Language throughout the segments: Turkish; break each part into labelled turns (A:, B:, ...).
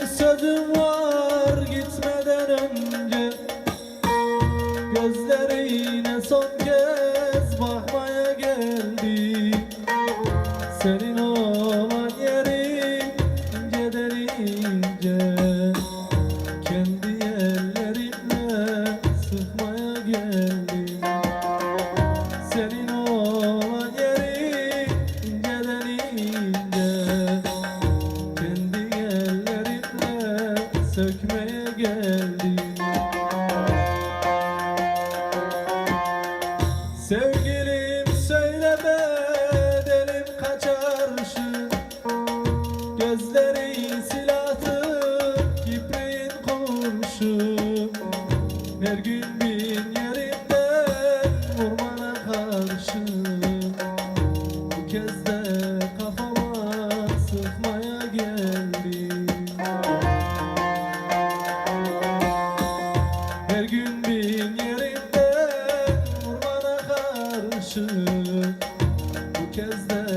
A: bir sözüm var gitmeden önce. Gözlerine son kez bakmaya geldi. Senin olan yerin inceden ince. Kendi ellerimle sıkmaya geldi. Sökmeye geldim. Sevgilim söyle bedelim kaç arşın Gözleri silahtır kibriğin kurşun. Her gün bin Bu kez de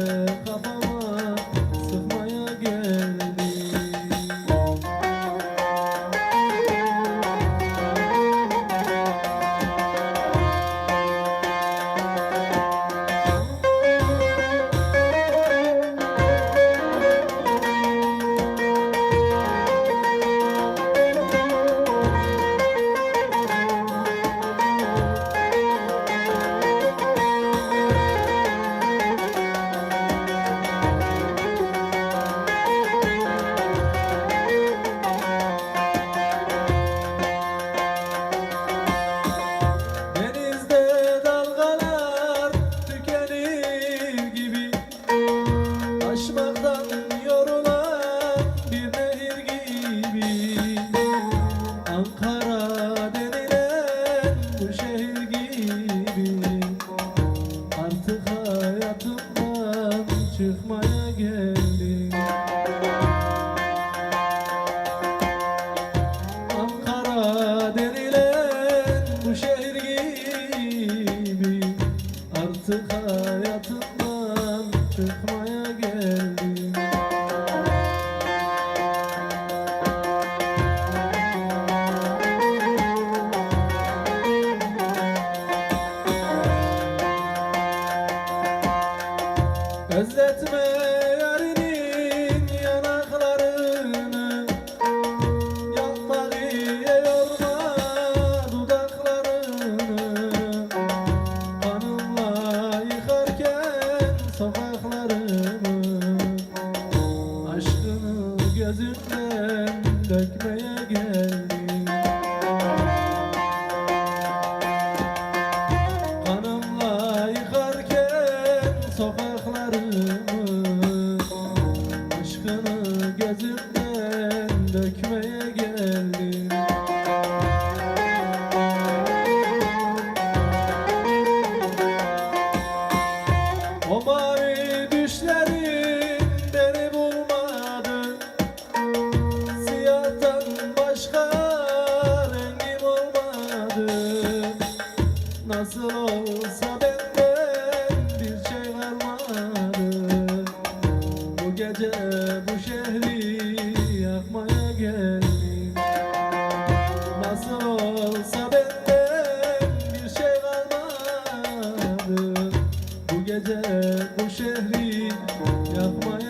A: Yarinin yanaklarını. Yapma diye dudaklarını. Kanımla yıkarken sokaklarımı Aşkını gözümden dökmeye dökmeye geldim. O düşlerin beni bulmadı. Siyahtan başka rengim olmadı. Nasıl olsa gece bu şehri yakmaya